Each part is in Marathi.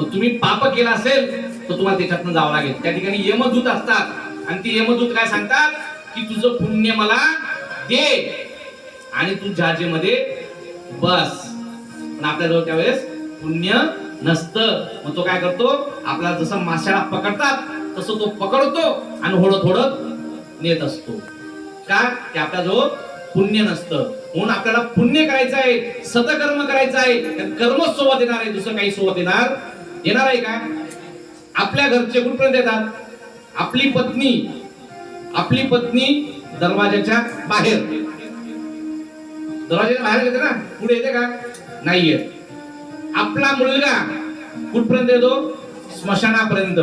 मग तुम्ही पाप केला असेल तर तुम्हाला त्याच्यातनं जावं लागेल. त्या ठिकाणी यमदूत असतात. आणि ते यमदूत काय सांगतात? की तुझं पुण्य मला दे. आणि तू जहाजेमध्ये बस. पण आपल्याजवळ त्यावेळेस पुण्य नसतं. मग तो काय करतो? आपल्याला जसं माशाला पकडतात तसं तो पकडतो आणि होडत होडत नेत असतो. का? की आपल्याजवळ पुण्य नसतं. म्हणून आपल्याला पुण्य करायचं आहे सतकर्म करायचं आहे. तर कर्मच सोबत येणार आहे दुसरं काही सोबत येणार येणार आहे का? आपल्या घरचे कुठपर्यंत येतात? आपली पत्नी आपली पत्नी दरवाजाच्या बाहेर. दरवाजाच्या बाहेर येते ना? पुढे येते का? नाही येत. आपला मुलगा कुठपर्यंत येतो? स्मशानापर्यंत.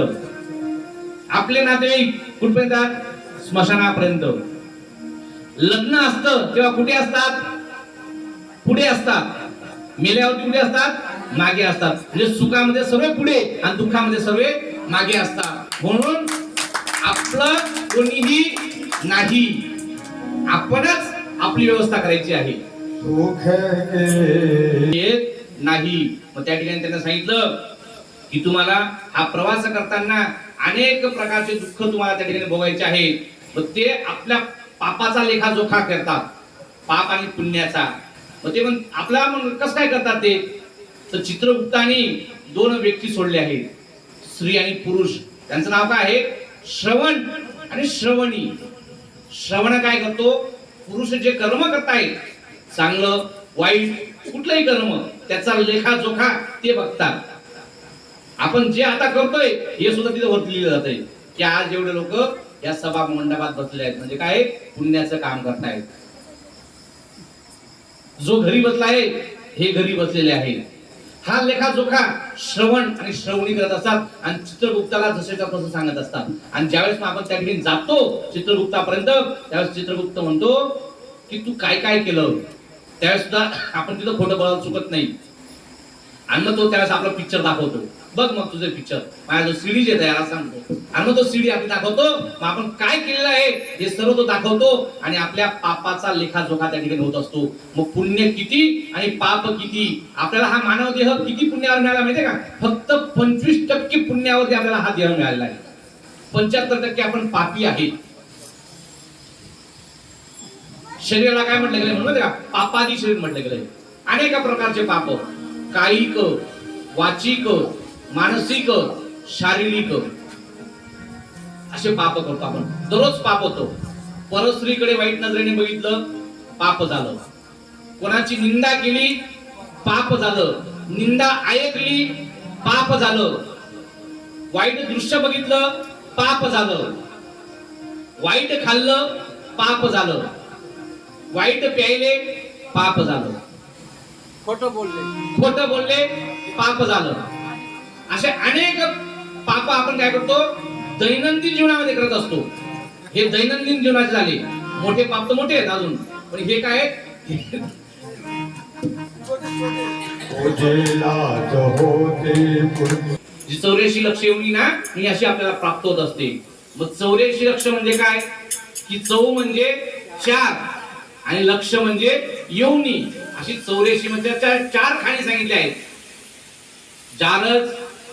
आपले नातेवाईक कुठपर्यंत येतात? स्मशानापर्यंत. लग्न असतं तेव्हा कुठे असतात? पुढे असतात. मेल्यावरती कुठे असतात? मागे असतात. म्हणजे सुखामध्ये सर्व पुढे आणि दुःखामध्ये सर्व मागे असतात. म्हणून आपलं कोणीही नाही. आपणच आपली व्यवस्था करायची आहे. नाही. मग त्या ठिकाणी त्यांना सांगितलं की तुम्हाला हा प्रवास करताना अनेक प्रकारचे दुःख तुम्हाला त्या ठिकाणी भोगायचे आहे. मग ते आपल्या पापाचा लेखाजोखा करतात. पाप आणि पुण्याचा. मग ते पण आपला मग कसं काय करतात ते? तर चित्रगुप्तानी दोन व्यक्ती सोडले आहेत. स्त्री आणि पुरुष. त्यांचं नाव काय आहे? श्रवण आणि श्रवणी. श्रवण काय करतो? पुरुष जे कर्म करतायत चांगलं वाईट कुठलंही कर्म त्याचा लेखाजोखा ते बघतात. आपण जे आता करतोय हे सुद्धा तिथे वरती लिहिलं आहे की आज जेवढे लोक या सभा मंडपात बसले आहेत. म्हणजे काय? पुण्याचं काम करतायत. जो घरी बसला आहे हे घरी बसलेले आहे हा लेखाजोखा श्रवण आणि श्रवणी करत असतात आणि चित्रगुप्ताला जसेच्या तसं सांगत असतात. आणि ज्यावेळेस मग आपण त्या ठिकाणी जातो चित्रगुप्तापर्यंत त्यावेळेस चित्रगुप्त म्हणतो की तू काय काय केलं? त्यावेळेस सुद्धा आपण तिथं खोटं बोलायला चुकत नाही. आणि मग तो त्यावेळेस आपला पिक्चर दाखवतो. बघ मग तुझं पिक्चर माझ्या जो सीडी जे याला सांगतो. आणि मग तो सीडी आम्ही दाखवतो. मग आपण काय केलेलं आहे हे सर्व तो दाखवतो. आणि आपल्या पापाचा लेखाजोखा त्या ठिकाणी होत असतो. मग पुण्य किती आणि पाप किती? आपल्याला हा मानव देह किती पुण्यावर मिळाला माहितीये का? फक्त पंचवीस टक्के पुण्यावरती आपल्याला हा देह मिळालेला आहे. पंच्याहत्तर टक्के आपण पापी आहेत. शरीराला काय म्हटलं गेलं म्हणून का? पापादी शरीर म्हटलं गेलंय. अनेक प्रकारचे पाप. कायिक वाचिक मानसिक शारीरिक. असे पाप करतो आपण. दररोज पाप होतो. परस्त्रीकडे वाईट नजरेने बघितलं पाप झालं. कोणाची निंदा केली पाप झालं. निंदा ऐकली पाप झालं. वाईट दृश्य बघितलं पाप झालं. वाईट खाल्लं पाप झालं. वाईट प्यायले पाप झालं. खोटं बोलले. खोट बोलले पाप झालं. असे अनेक पाप आपण काय करतो? दैनंदिन जीवनामध्ये करत असतो. हे दैनंदिन जीवनाचे झाले. मोठे पाप तर मोठे आहेत अजून. पण हे काय चौऱ्याऐंशी लक्ष येऊनी ना ही अशी आपल्याला प्राप्त होत असते. मग चौऱ्याऐंशी लक्ष म्हणजे काय? की चौ म्हणजे चार आणि लक्ष म्हणजे येऊनी अशी चौऱ्याऐंशी म्हणजे चार खाणी सांगितले आहेत. जारज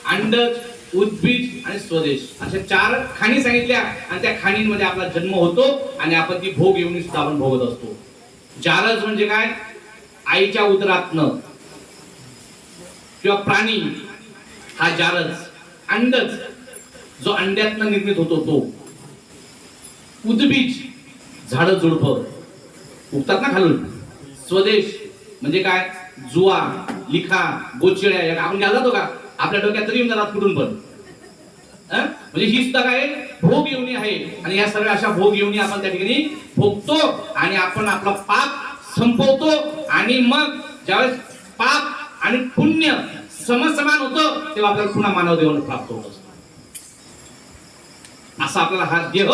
अंडज उद्भिज आणि स्वदेश. अशा चार खाणी सांगितल्या आणि त्या खाणींमध्ये आपला जन्म होतो आणि आपण ती भोग येऊन सुद्धा आपण भोगत असतो. जारज म्हणजे काय? आईच्या उदरातनं. किंवा प्राणी. हा जारज. अंडज जो अंड्यातनं निर्मित होतो तो. उद्बीज झाड झुडप. उगतात ना खालून? स्वदेश. म्हणजे काय? जुवा लिखा गोचिड्या आपण घ्यायला जातो का? आपल्या डोक्यात तरी येऊन कुठून पण. म्हणजे ही सुद्धा काय? भोग येऊनी आहे. आणि या सगळ्या अशा भोग येऊनी आपण त्या ठिकाणी भोगतो आणि आपण आपला पाप संपवतो आणि मग ज्यावेळेस पाप आणि पुण्य समसमान होतं तेव्हा आपल्याला पुन्हा मानव देऊन प्राप्त होत असा आपल्याला हा देह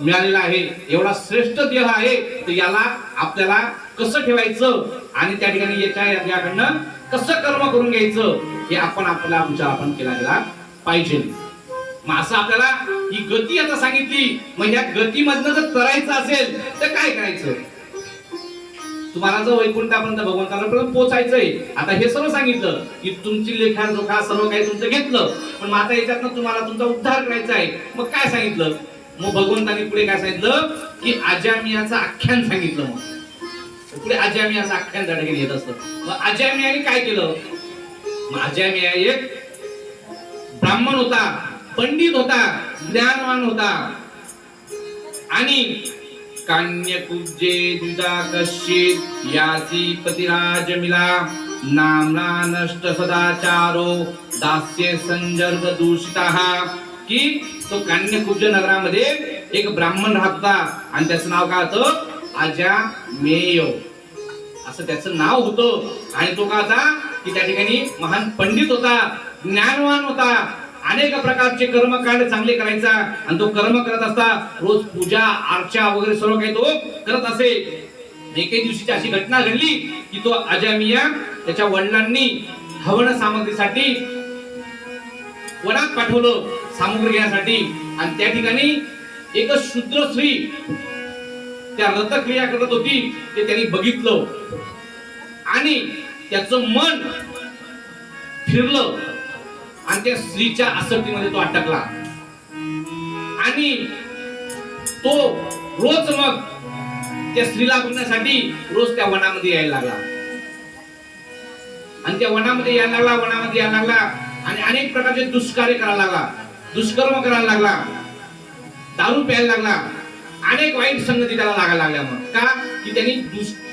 मिळालेला आहे. एवढा श्रेष्ठ देह आहे. तर याला आपल्याला कसं ठेवायचं? आणि त्या ठिकाणी याच्या याकडनं कसं कर्म करून घ्यायचं हे आपण आपला विचार आपण केला गेला पाहिजे. मग असं आपल्याला ही गती आता सांगितली. मग या गतीमधनं जर करायचं असेल तर काय करायचं? तुम्हाला जर वैकुंठापर्यंत भगवंतापर्यंत पोचायचंय. आता हे सर्व सांगितलं की तुमची लेखा जोखा सर्व काही तुमचं घेतलं. पण मग आता याच्यातनं तुम्हाला तुमचा उद्धार करायचा आहे. मग काय सांगितलं? मग भगवंतानी पुढे काय सांगितलं? की आजामियाचं आख्यान सांगितलं मग. पुढे आजामियाचं आख्यान त्या ठिकाणी येत असतं. मग आजामियाने काय केलं? मग आजामिया एक ब्राह्मण होता पंडित होता ज्ञानवान होता. आणि कान्यकुब्जे द्विजा कश्चित यासी पतिराज मिला नामना नष्ट सदाचारो दास्य संजर्ग दूषिता. की तो कान्यकुब्ज नगरामध्ये एक ब्राह्मण राहत होता. आणि त्याचं नाव काय होतं? आजा मेयो. असं त्याचं नाव होतं. आणि तो का होता? की त्या ठिकाणी महान पंडित होता ज्ञानवान होता. अनेक प्रकारचे कर्मकांड चांगले करायचा. आणि तो कर्म करत असता रोज पूजा अर्चा वगैरे सर्व काही तो करत असे. एके दिवशीची अशी घटना घडली की तो अजामिया त्याच्या वडिलांनी हवन सामग्रीसाठी वनात पाठवलं सामग्री घेण्यासाठी. आणि त्या ठिकाणी एक शूद्र स्त्री त्या रथक्रिया करत होती ते त्यांनी बघितलं. आणि त्याचं मन फिरलं. आणि त्या स्त्रीच्या आसक्तीमध्ये तो अटकला. आणि तो रोज मग त्या स्त्रीला बघण्यासाठी रोज त्या वनामध्ये यायला लागला. आणि त्या वनामध्ये यायला लागला वनामध्ये यायला लागला. आणि अनेक प्रकारचे दुष्कार्य करायला लागला. दुष्कर्म करायला लागला. दारू प्यायला लागला. अनेक वाईट संगती त्याला लागायला लागल्या मग. का? की त्यांनी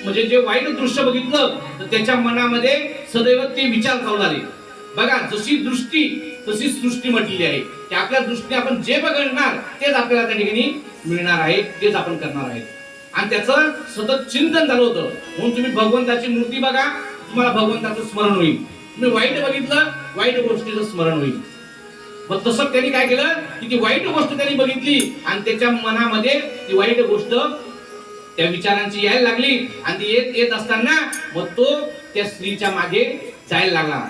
म्हणजे जे वाईट दृश्य बघितलं तर त्याच्या मनामध्ये सदैव ते विचार चालू झाले बघा जशी दृष्टी तशी सृष्टी म्हटलेली आहे. की आपल्या दृष्टीने आपण जे बघणार तेच आपल्याला त्या ठिकाणी मिळणार आहे तेच आपण करणार आहे. आणि त्याचं सतत चिंतन झालं होतं. म्हणून तुम्ही भगवंताची मूर्ती बघा तुम्हाला भगवंताचं स्मरण होईल. तुम्ही वाईट बघितलं वाईट गोष्टीचं स्मरण होईल. मग तसं त्यांनी काय केलं? की ती वाईट गोष्ट त्यांनी बघितली आणि त्याच्या मनामध्ये ती वाईट गोष्ट त्या विचारांची यायला लागली आणि ती येत येत असताना मग तो त्या स्त्रीच्या मागे जायला लागला.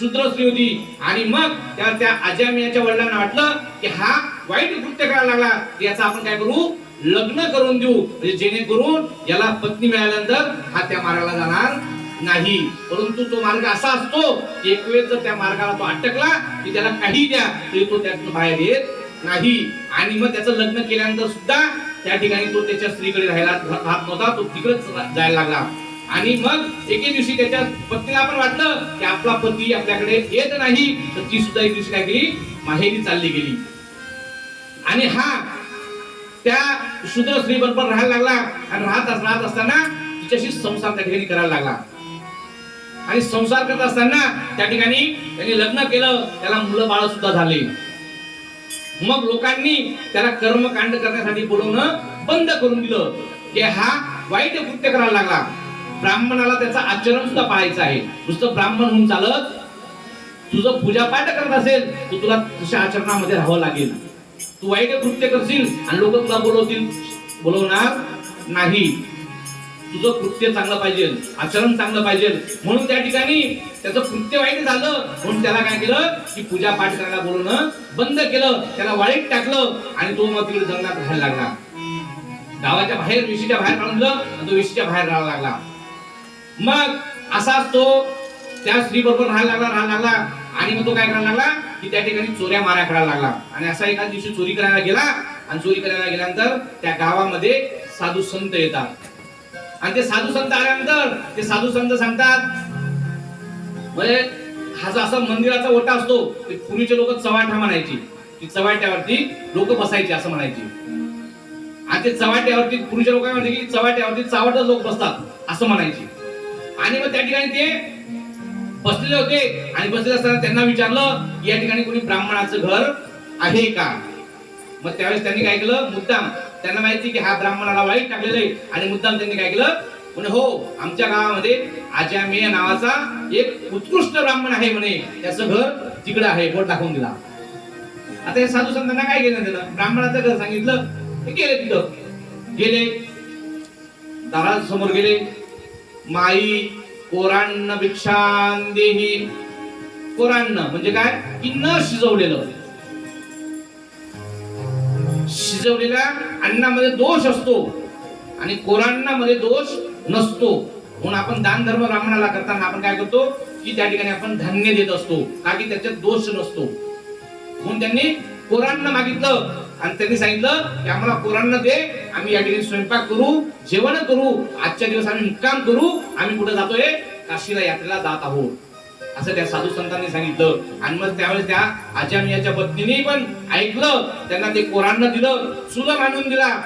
शूद्र स्त्री होती. आणि मग त्या त्या अजामियाच्या वडिलांना वाटलं की हा वाईट कृत्य करायला लागला. याचा आपण काय करू? लग्न करून देऊ. म्हणजे जेणेकरून याला पत्नी मिळाल्यानंतर हा त्या मारायला जाणार नाही. परंतु तो मार्ग असा असतो एक वेळ जर त्या मार्गाला तो अटकला की त्याला काही द्या तरी तो त्यातून बाहेर येत नाही. आणि मग त्याचं लग्न केल्यानंतर सुद्धा त्या ठिकाणी तो त्याच्या स्त्रीकडे राहायला राहत नव्हता. तो तिकडेच जायला लागला. आणि मग एके दिवशी त्याच्या पत्नीला पण वाटलं की आपला पती आपल्याकडे येत नाही तर ती सुद्धा एक दिवशी काय केली? माहेरी चालली गेली. आणि हा त्या शूद्र स्त्री बरोबर राहायला लागला. आणि राहत राहत असताना तिच्याशी संसार त्या ठिकाणी करायला लागला. आणि संसार करत असताना त्या ठिकाणी त्यांनी लग्न केलं. त्याला मुलं बाळ सुद्धा झाले. मग लोकांनी त्याला कर्मकांड करण्यासाठी बोलवणं बंद करून दिलं. की हा वाईट कृत्य करायला लागला. ब्राह्मणाला त्याचं आचरण सुद्धा पाहायचं आहे. नुसतं ब्राह्मण होऊन चालत तुझं पूजापाठ करत असेल तर तुला तशा आचरणामध्ये राहावं लागेल. तू वाईट कृत्य करशील आणि लोक तुला बोलवतील. बोलवणार नाही. तुझं कृत्य चांगलं पाहिजे आचरण चांगलं पाहिजे. म्हणून त्या ठिकाणी त्याचं कृत्य वाईट झालं. म्हणून त्याला काय केलं? की पूजा पाठ करायला बोलवणं बंद केलं. त्याला वाईट टाकलं आणि तो मग तिकडे जंगलात राहायला लागला. गावाच्या बाहेर विशीच्या बाहेर काढून दिलं आणि तो विशीच्या बाहेर राहायला लागला. मग असाच तो त्या स्त्री बरोबर राहायला लागला राहायला लागला. आणि मग तो काय करायला लागला? की त्या ठिकाणी चोऱ्या माऱ्या करायला लागला. आणि असा एका दिवशी चोरी करायला गेला. आणि चोरी करायला गेल्यानंतर त्या गावामध्ये साधू संत येतात. आणि ते साधू संत आल्यानंतर ते साधू संत सांगतात म्हणजे हा जो असा मंदिराचा ओटा असतो ते पूर्वीचे लोक चव्हाटा म्हणायची. ती चव्हाट्यावरती लोक बसायचे असं म्हणायचे. आणि ते चव्हाट्यावरती पूर्वीच्या लोक म्हणते की चव्हाट्यावरती चावटच लोक बसतात असं म्हणायचे. आणि मग त्या ठिकाणी ते बसलेले होते. आणि बसलेले असताना त्यांना विचारलं की या ठिकाणी कोणी ब्राह्मणाचं घर आहे का? मग त्यावेळेस त्यांनी काय केलं? मुद्दाम त्यांना माहिती की हा ब्राह्मणाला वाईट टाकलेलं आहे. आणि मुद्दाम त्यांनी काय केलं? म्हणे हो आमच्या गावामध्ये आजामे नावाचा एक उत्कृष्ट ब्राह्मण आहे म्हणे. त्याचं घर तिकडे आहे. बोट दाखवून दिला. आता हे साधू संतांना काय केलं त्यानं? ब्राह्मणाचं घर सांगितलं. ते गेले तिथं. गेले. दारासमोर गेले. माई कोरान्न भिक्षान देही कोरान्न म्हणजे काय? की न शिजवलेलं. शिजवलेल्या अन्नामध्ये दोष असतो आणि कोरांनामध्ये दोष नसतो. म्हणून आपण दान धर्म ब्राह्मणाला करताना आपण काय करतो? की त्या ठिकाणी आपण धान्य देत असतो का की त्याच्यात दोष नसतो. म्हणून त्यांनी कोरांना मागितलं आणि त्यांनी सांगितलं की आम्हाला कोरांना दे आम्ही या ठिकाणी स्वयंपाक करू जेवण करू आजच्या दिवस आम्ही मुक्काम करू आम्ही कुठे जातोय? काशीला यात्रेला जात आहोत. असं त्या साधू संतांनी सांगितलं. आणि मग त्यावेळेस त्या आजामियाच्या पत्नीने पण ऐकलं. त्यांना ते कोरांना दिलं. चुल मांडून दिला.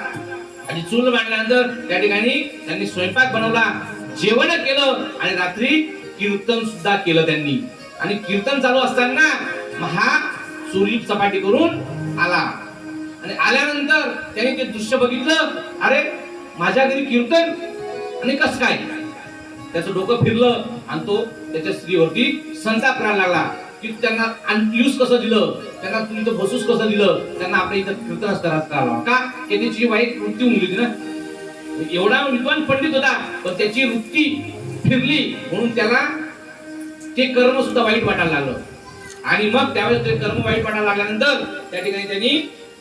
आणि चूल मांडल्यानंतर त्या ठिकाणी त्यांनी स्वयंपाक बनवला. जेवण केलं. आणि रात्री कीर्तन सुद्धा केलं त्यांनी. आणि कीर्तन चालू असताना महा सूर्य चपाटी करून आला. आणि आल्यानंतर त्यांनी ते दृश्य बघितलं. अरे माझ्या घरी कीर्तन? आणि कस काय? त्याचं डोकं फिरलं आणि तो त्याच्या स्त्रीवरती संताप करायला लागला. की त्यांना यूज कसं दिलं? त्यांना तुम्ही इथं बसूस कसं दिलं? त्यांना आपल्या इथं कीर्तनच करा का? की त्याची वाईट वृत्ती होऊन गेली ना? एवढा विद्वान पंडित होता पण त्याची वृत्ती फिरली म्हणून त्याला ते कर्म सुद्धा वाईट वाटायला लागलं. आणि मग त्यावेळेस ते कर्म वाईट वाटायला लागल्यानंतर त्या ठिकाणी त्यांनी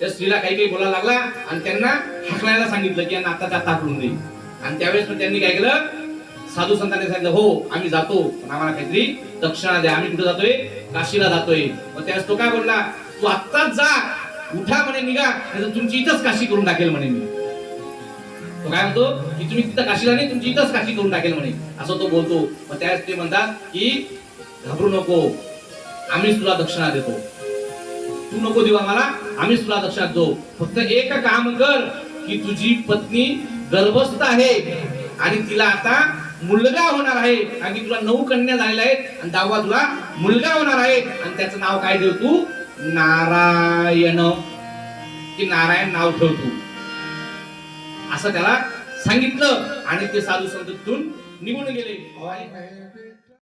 त्या स्त्रीला काही काही बोलायला लागला आणि त्यांना हाकलायला सांगितलं की यांना आता त्या ताकडून दे. आणि त्यावेळेस त्यांनी काय केलं? साधू संतांनी सांगितलं हो आम्ही जातो पण आम्हाला काहीतरी दक्षिणा द्या. आम्ही कुठे जातोय? काशीला जातोय. मग त्यावेळेस तो काय बोलला तू आत्ताच जा उठा म्हणे निघा नाही तुमची इथंच काशी करून टाकेल म्हणे मी. तो काय म्हणतो की तुम्ही तिथं काशीला नाही तुमची इथंच काशी करून टाकेल म्हणे. असं तो बोलतो. मग त्यावेळेस ते म्हणतात की घाबरू नको आम्हीच तुला दक्षिणा देतो. तू नको देऊ आम्हाला आम्हीच तुला दक्षिणा देतो. फक्त एक काम कर की तुझी पत्नी गर्भस्थ आहे आणि तिला आता मुलगा होणार आहे. कारण की तुला नऊ कन्या झालेल्या आहेत. आणि दहावा तुला मुलगा होणार आहे. आणि त्याचं नाव काय ठेव तू? नारायण. की नारायण नाव ठेव तू. असं त्याला सांगितलं. आणि ते साधू संत निघून गेले.